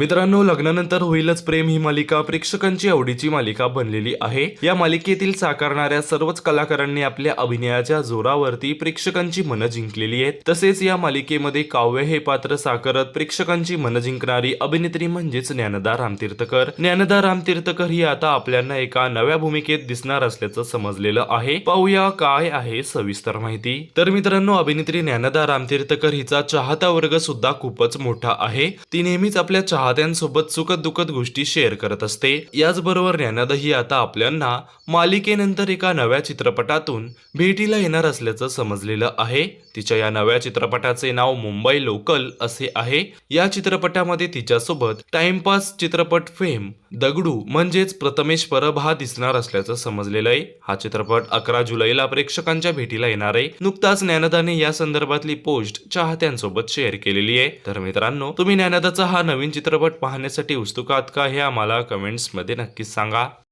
मित्रांनो लग्नानंतर होईलच प्रेम ही मालिका प्रेक्षकांची आवडीची मालिका बनलेली आहे. या मालिकेतील साकारणाऱ्या सर्वच कलाकारांनी आपल्या अभिनयाच्या जोरावरती प्रेक्षकांची मनं जिंकलेली आहेत. तसेच या मालिकेमध्ये काव्य हे पात्र साकारत प्रेक्षकांची मनं जिंकणारी अभिनेत्री म्हणजेच ज्ञानदा रामतीर्थकर. ज्ञानदा रामतीर्थकर ही आता आपल्याला एका नव्या भूमिकेत दिसणार असल्याचं समजलेलं आहे. पाहूया काय आहे सविस्तर माहिती. तर मित्रांनो अभिनेत्री ज्ञानदा रामतीर्थकर हिचा चाहता वर्ग सुद्धा खूपच मोठा आहे. ती नेहमीच आपल्या चाहत्यांसोबत सुखद दुखद गोष्टी शेअर करत असते. याचबरोबर ज्ञानादही आता आपल्यांना मालिकेनंतर एका नव्या चित्रपटातून भेटीला येणार असल्याचं समजलेलं आहे. तिच्या या नव्या चित्रपटाचे नाव मुंबई लोकल असे आहे. या चित्रपटामध्ये तिच्यासोबत टाइमपास चित्रपट फेम दगडू म्हणजेच प्रथमेश परब हा दिसणार असल्याचं समजलेलं आहे. हा चित्रपट अकरा जुलैला प्रेक्षकांच्या भेटीला येणार आहे. नुकताच ज्ञानदाने या संदर्भातली पोस्ट चाहत्यांसोबत शेअर केलेली आहे. तर मित्रांनो तुम्ही ज्ञानदाचा हा नवीन चित्रपट पाहण्यासाठी उत्सुक आहात का हे आम्हाला कमेंट्समध्ये नक्कीच सांगा.